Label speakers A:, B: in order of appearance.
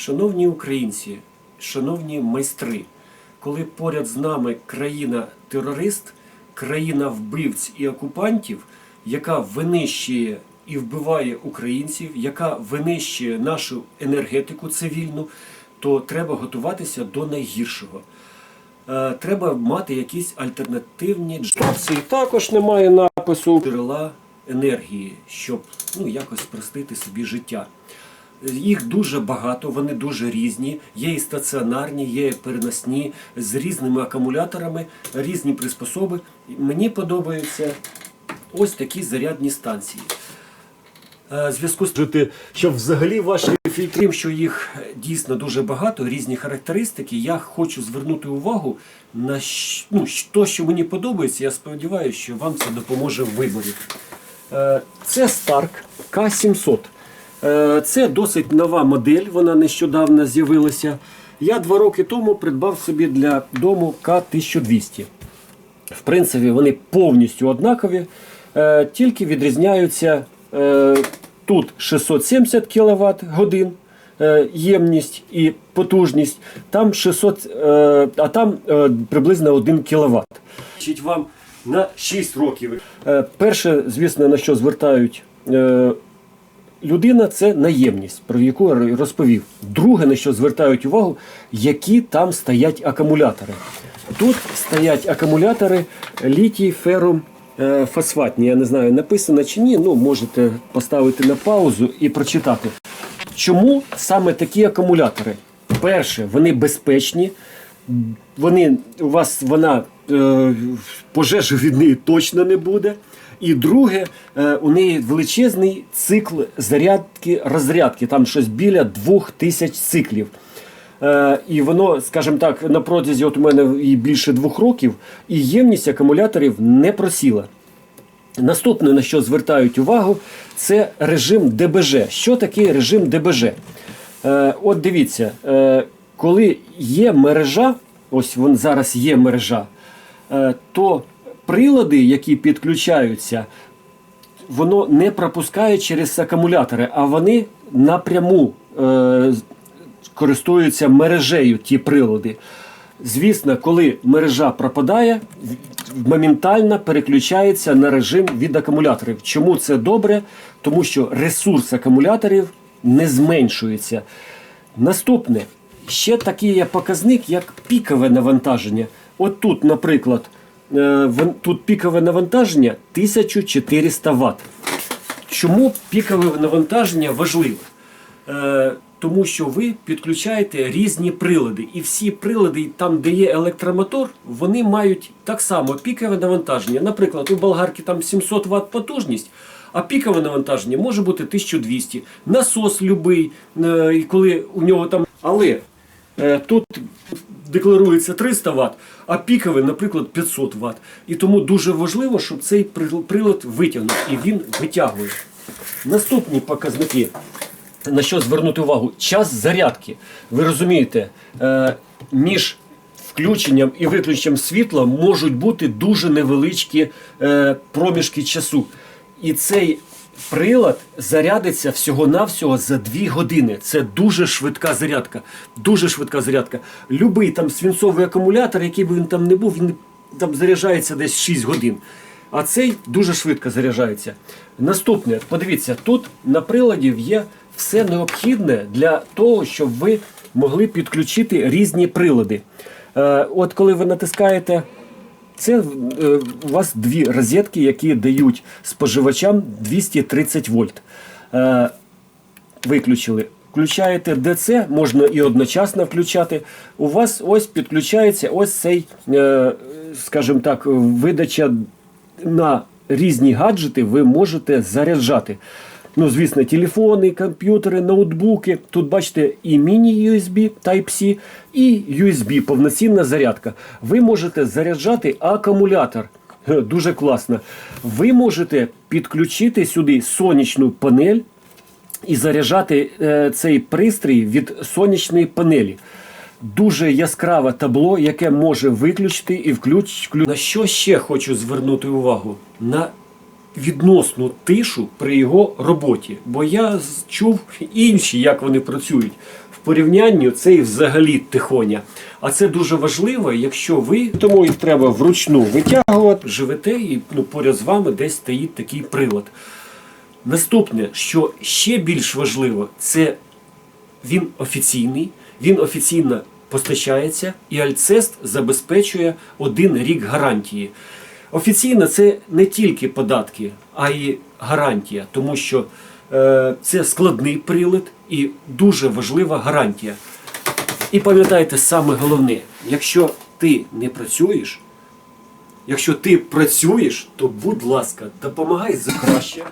A: Шановні українці, шановні майстри, коли поряд з нами країна-терорист, країна вбивць і окупантів, яка винищує і вбиває українців, яка винищує нашу енергетику цивільну, то треба готуватися до найгіршого. Е, Треба мати якісь альтернативні джерела. Також немає напису джерела енергії, щоб ну, якось спростити собі життя. Їх дуже багато, вони дуже різні. Є і стаціонарні, є і переносні з різними акумуляторами, різні приспособи. Мені подобаються ось такі зарядні станції. Е, зв'язку з що взагалі ваші фільтри, Тим, що їх дійсно дуже багато, різні характеристики, я хочу звернути увагу на ну, то, що мені подобається. Я сподіваюся, що вам це допоможе в виборі. Е, Це Stark K700. Е, Це досить нова модель, вона нещодавно з'явилася. Я два роки тому придбав собі для дому К1200. В принципі, вони повністю однакові, е, тільки відрізняються е, тут 670 кВт годин ємність і потужність, там 600, е, а там приблизно 1 кВт. Вам на 6 років. Перше, звісно, на що звертають людина це наємність, про яку я розповів. Друге, на що звертають увагу, які там стоять акумулятори. Тут стоять акумулятори літій ферум е, фосфатні. Я не знаю, написано чи ні. Ну, можете поставити на паузу і прочитати. Чому саме такі акумулятори? Перше, вони безпечні. Вони, у вас вона е, пожежі від неї точно не буде. І друге, е, у неї величезний цикл зарядки розрядки, там щось біля двох тисяч циклів. Е, і воно, скажімо так, на протязі от у мене і більше двох років, і ємність акумуляторів не просіла. Наступне, на що звертають увагу, це режим ДБЖ. Що таке режим ДБЖ? Е, от дивіться, коли є мережа, ось вон зараз є мережа, то прилади, які підключаються, воно не пропускає через акумулятори, а вони напряму е, користуються мережею ті прилади. Звісно, коли мережа пропадає, моментально переключається на режим від акумуляторів. Чому це добре? Тому що ресурс акумуляторів не зменшується. Наступне, ще такий є показник, як пікове навантаження. От тут, наприклад, тут пікове навантаження 1400 Вт. Чому пікове навантаження важливе? Е, тому що ви підключаєте різні прилади, і всі прилади, там, де є електромотор, вони мають так само пікове навантаження. Наприклад, у болгарки там 700 Вт потужність, а пікове навантаження може бути 1200. Насос любий, е, коли у нього там. Але е, тут декларується 300 Вт, а пікове, наприклад, 500 Вт. І тому дуже важливо, щоб цей прилад витягнув, і він витягує. Наступні показники. На що звернути увагу? Час зарядки. Ви розумієте, е, між включенням і виключенням світла можуть бути дуже невеличкі е, проміжки часу. І цей прилад зарядиться всього-навсього за 2 години. Це дуже швидка зарядка. Дуже швидка зарядка. Любий там свинцовий акумулятор, який би він там не був, він там заряджається десь 6 годин. А цей дуже швидко заряджається. Наступне, подивіться, тут на приладі є все необхідне для того, щоб ви могли підключити різні прилади. Е, от коли ви натискаєте, це е, у вас дві розетки, які дають споживачам 230 вольт. Е, виключили. Включаєте ДЦ, можна і одночасно включати. У вас ось підключається ось цей, е, скажімо так, видача на різні гаджети ви можете заряджати. Ну, звісно, телефони, комп'ютери, ноутбуки. Тут бачите і міні-USB Type-C, і USB, повноцінна зарядка. Ви можете заряджати акумулятор. Дуже класно. Ви можете підключити сюди сонячну панель і заряджати е, цей пристрій від сонячної панелі. Дуже яскраве табло, яке може виключити і включити. На що ще хочу звернути увагу? На відносну тишу при його роботі. Бо я чув інші, як вони працюють. В порівнянні це і взагалі тихоня. А це дуже важливо, якщо ви тому їх треба вручну витягувати, живете і ну, поряд з вами десь стоїть такий прилад. Наступне, що ще більш важливо, це він офіційний, він офіційно постачається, і Альцест забезпечує один рік гарантії. Офіційно це не тільки податки, а й гарантія, тому що е, це складний прилад і дуже важлива гарантія. І пам'ятайте саме головне, якщо ти не працюєш, якщо ти працюєш, то будь ласка, допомагай за краще.